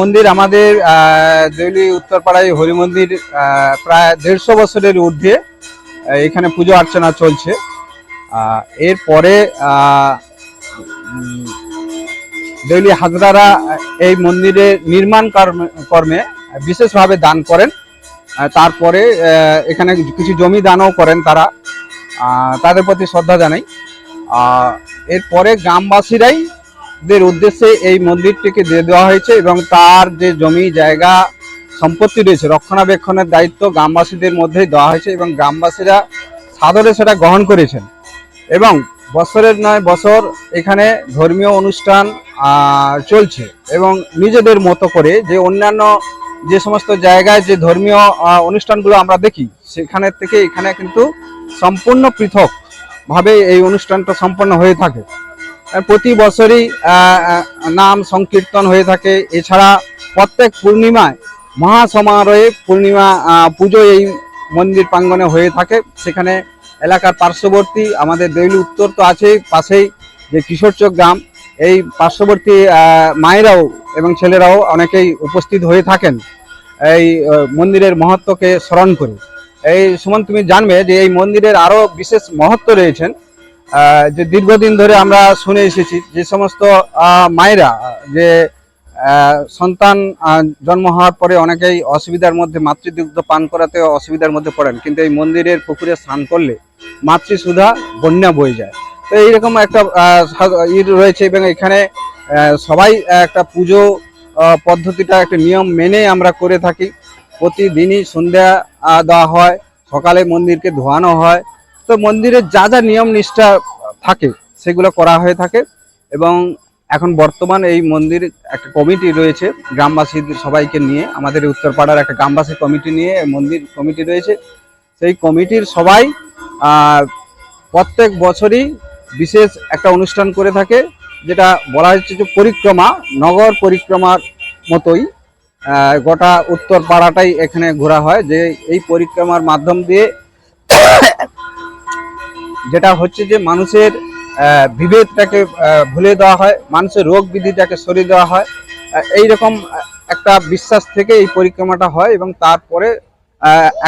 মন্দির আমাদের দেউলি উত্তরপাড়ায় হরি মন্দির প্রায় দেড়শো বছরের ঊর্ধ্বে এখানে পুজো অর্চনা চলছে। এরপরে দৈলি হাজরারা এই মন্দিরে নির্মাণ কর্মে বিশেষভাবে দান করেন। তারপরে এখানে কিছু জমি দানও করেন তারা। তাদের প্রতি শ্রদ্ধা জানাই। এরপরে গ্রামবাসীরাই দের উদ্দেশ্যে এই মন্দিরটিকে দিয়ে দেওয়া হয়েছে এবং তার যে জমি, জায়গা, সম্পত্তি রয়েছে, রক্ষণাবেক্ষণের দায়িত্ব গ্রামবাসীদের মধ্যেই দেওয়া হয়েছে এবং গ্রামবাসীরা সাদরে সেটা গ্রহণ করেছেন। এবং বছরের নয় বছর এখানে ধর্মীয় অনুষ্ঠান চলছে এবং নিজেদের মতো করে যে অন্যান্য যে সমস্ত জায়গায় যে ধর্মীয় অনুষ্ঠানগুলো আমরা দেখি, সেখানে থেকে এখানে কিন্তু সম্পূর্ণ পৃথক ভাবে এই অনুষ্ঠানটা সম্পন্ন হয়ে থাকে। প্রতি বছরই নাম সংকীর্তন হয়ে থাকে। এছাড়া প্রত্যেক পূর্ণিমায় মহাসমারোহে পূর্ণিমা পুজো এই মন্দির প্রাঙ্গণে হয়ে থাকে। সেখানে এলাকার পার্শ্ববর্তী, আমাদের দেউলি উত্তর তো আছেই, পাশেই যে কিশোরচক গ্রাম, এই পার্শ্ববর্তী মায়েরাও এবং ছেলেরাও অনেকেই উপস্থিত হয়ে থাকেন এই মন্দিরের মহত্বকে স্মরণ করে। এই সুমন, তুমি জানবে যে এই মন্দিরের আরও বিশেষ মহত্ব রয়েছেন। যে দীর্ঘদিন ধরে আমরা শুনে এসেছি, যে সমস্ত মায়েরা, যে সন্তান জন্ম হওয়ার পরে অনেকেই অসুবিধার মধ্যে, মাতৃদুগ্ধ পান করাতে অসুবিধার মধ্যে পড়েন, কিন্তু এই মন্দিরের পুকুরে স্নান করলে মাতৃসুধা বন্যা বয়ে যায়। তো এইরকম একটা ই রয়েছে এবং এখানে সবাই একটা পুজো পদ্ধতিটা, একটা নিয়ম মেনে আমরা করে থাকি। প্রতিদিনই সন্ধ্যা দেওয়া হয়, সকালে মন্দিরকে ধোয়ানো হয় তো মন্দিরের যা যা নিয়ম নিষ্ঠা থাকে, সেগুলো করা হয়ে থাকে এবং এখন বর্তমান এই মন্দির একটা কমিটি রয়েছে, গ্রামবাসীদের সবাইকে নিয়ে, আমাদের উত্তরপাড়ার একটা গ্রামবাসী কমিটি নিয়ে মন্দির কমিটি রয়েছে। সেই কমিটির সবাই প্রত্যেক বছরই বিশেষ একটা অনুষ্ঠান করে থাকে, যেটা বলা হচ্ছে যে পরিক্রমা, নগর পরিক্রমার মতোই গোটা উত্তর পাড়াটাই এখানে ঘোরা হয়, যে এই পরিক্রমার মাধ্যম দিয়ে যেটা হচ্ছে যে মানুষের বিভেদটাকে ভুলে দেওয়া হয়, মানুষের রোগ বিধিটাকে সরিয়ে দেওয়া হয়। এই রকম একটা বিশ্বাস থেকে এই পরিক্রমাটা হয় এবং তারপরে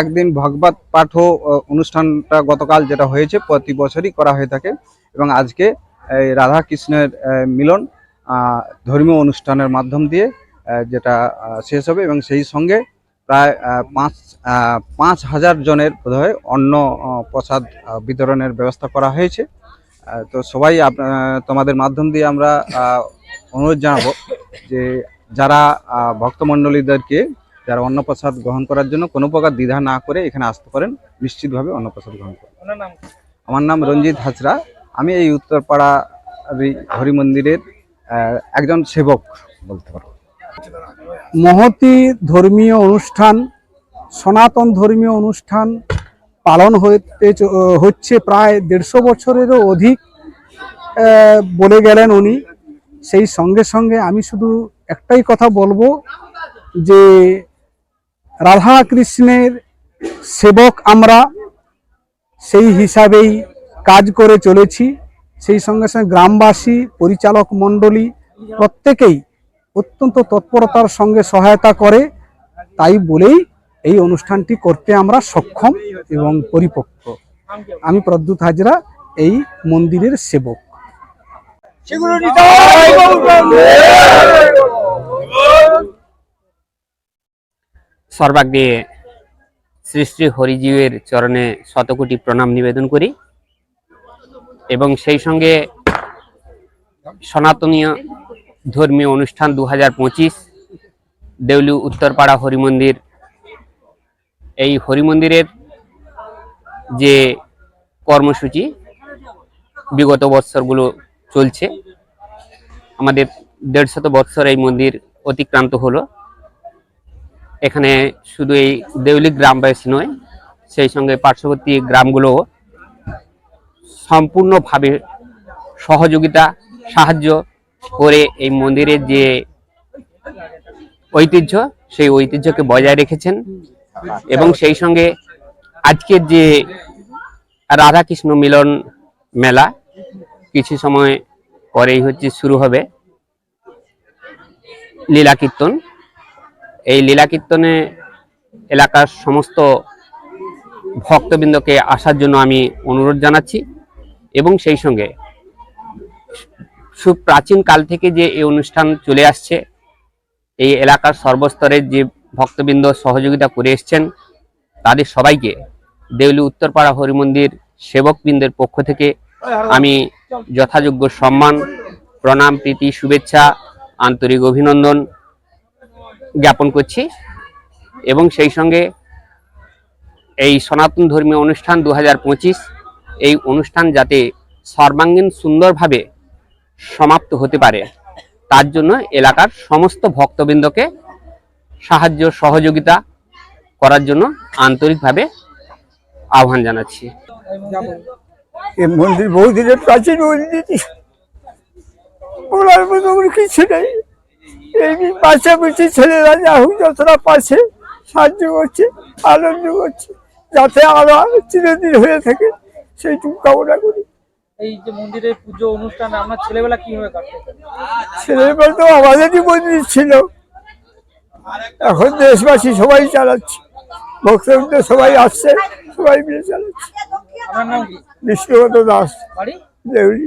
একদিন ভগবত পাঠ অনুষ্ঠানটা গতকাল যেটা হয়েছে, প্রতি বছরই করা হয়ে থাকে এবং আজকে, এই রাধা কৃষ্ণের মিলন ধর্মীয় অনুষ্ঠানের মাধ্যম দিয়ে যেটা শেষ হবে এবং সেই সঙ্গে প্রায় পাঁচ পাঁচ হাজার জনের বোধহয় অন্ন প্রসাদ বিতরণের ব্যবস্থা করা হয়েছে। তো সবাই আপ- তোমাদের মাধ্যম দিয়ে আমরা অনুরোধ জানাব যে যারা ভক্তমণ্ডলীদেরকে যারা অন্নপ্রসাদ গ্রহণ করার জন্য কোনো প্রকার দ্বিধা না করে এখানে আসতে পারেন নিশ্চিতভাবে অন্নপ্রসাদ গ্রহণ করেন। আমার নাম রঞ্জিত হাজরা। আমি এই উত্তরপাড়া হরি মন্দিরের একজন সেবক বলতে পারো। মহতি ধর্মীয় অনুষ্ঠান, সনাতন ধর্মীয় অনুষ্ঠান পালন হতে হচ্ছে প্রায় দেড়শো বছরেরও অধিক বলে গেলেন উনি। সেই সঙ্গে সঙ্গে আমি শুধু একটাই কথা বলব যে রাধা কৃষ্ণের সেবক আমরা সেই হিসাবেই কাজ করে চলেছি। সেই সঙ্গে সঙ্গে গ্রামবাসী, পরিচালক মণ্ডলী প্রত্যেকেই অত্যন্ত তৎপরতার সঙ্গে সহায়তা করে তাই বলেই এই অনুষ্ঠানটি করতে আমরা সক্ষম এবং পরিপক্ক। আমি প্রদ্যুৎ হাজরা এই মন্দিরের সেবক। সর্বাগ্রে শ্রী শ্রী হরিজীবের চরণে শতকোটি প্রণাম নিবেদন করি। এবং সেই সঙ্গে সনাতনীয় ধর্মীয় অনুষ্ঠান দু হাজার পঁচিশ, দেউলি উত্তরপাড়া হরিমন্দির। এই হরিমন্দিরের যে কর্মসূচি, বিগত বৎসরগুলো চলছে, আমাদের দেড়শত বৎসর এই মন্দির অতিক্রান্ত হলো। এখানে শুধু এই দেউলি গ্রামবাসী নয়, সেই সঙ্গে পার্শ্ববর্তী গ্রামগুলো সম্পূর্ণভাবে সহযোগিতা, সাহায্য করে এই মন্দিরের যে ঐতিহ্য, সেই ঐতিহ্যকে বজায় রেখেছেন। এবং সেই সঙ্গে আজকের যে রাধাকৃষ্ণ মিলন মেলা, কিছু সময় পরেই হচ্ছে শুরু হবে লীলা কীর্তন। এই লীলা কীর্তনে এলাকার সমস্ত ভক্তবৃন্দকে আসার জন্য আমি অনুরোধ জানাচ্ছি। এবং সেই সঙ্গে সুপ্রাচীন কাল থেকে যে এই অনুষ্ঠান চলে আসছে, এই এলাকার সর্বস্তরের যে ভক্তবৃন্দ সহযোগিতা করে এসছেন, তাদের সবাইকে দেউলি উত্তরপাড়া হরিমন্দির সেবকবৃন্দের পক্ষ থেকে আমি যথাযোগ্য সম্মান, প্রণাম, প্রীতি, শুভেচ্ছা, আন্তরিক অভিনন্দন জ্ঞাপন করছি এবং সেই সঙ্গে এই সনাতন ধর্মীয় অনুষ্ঠান দু হাজার পঁচিশ, এই অনুষ্ঠান যাতে সর্বাঙ্গীন সুন্দরভাবে সমাপ্ত হতে পারে। তার জন্য এলাকার সমস্ত ভক্তবৃন্দকে সাহায্য, সহযোগিতা করার জন্য আন্তরিকভাবে আহ্বান জানাচ্ছি। মন্দির বহুদিনের প্রাচীন মন্দির বলার মতো কিছু নেই। এই পাশাপাশি ছেলেরা যা হোক যতটা পাশে সাহায্য করছে, আনন্দ করছে, যাতে আরও চিরদিন হয়ে থাকে, সেইটুকু কামনা করি। এই যে মন্দিরের পুজো অনুষ্ঠান আপনার ছেলেবেলা কীভাবে কাটতো ছেলেবেলা তো আমাদেরই মন্দির ছিল এখন দেশবাসী সবাই চালাচ্ছে। ভক্তবৃন্দ সবাই আসছে সবাই মিলে চালাচ্ছে। আপনার নাম কি? বিষ্ণুগত দাস। বাড়ি? দেউলি।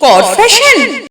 কর ফ্যাশন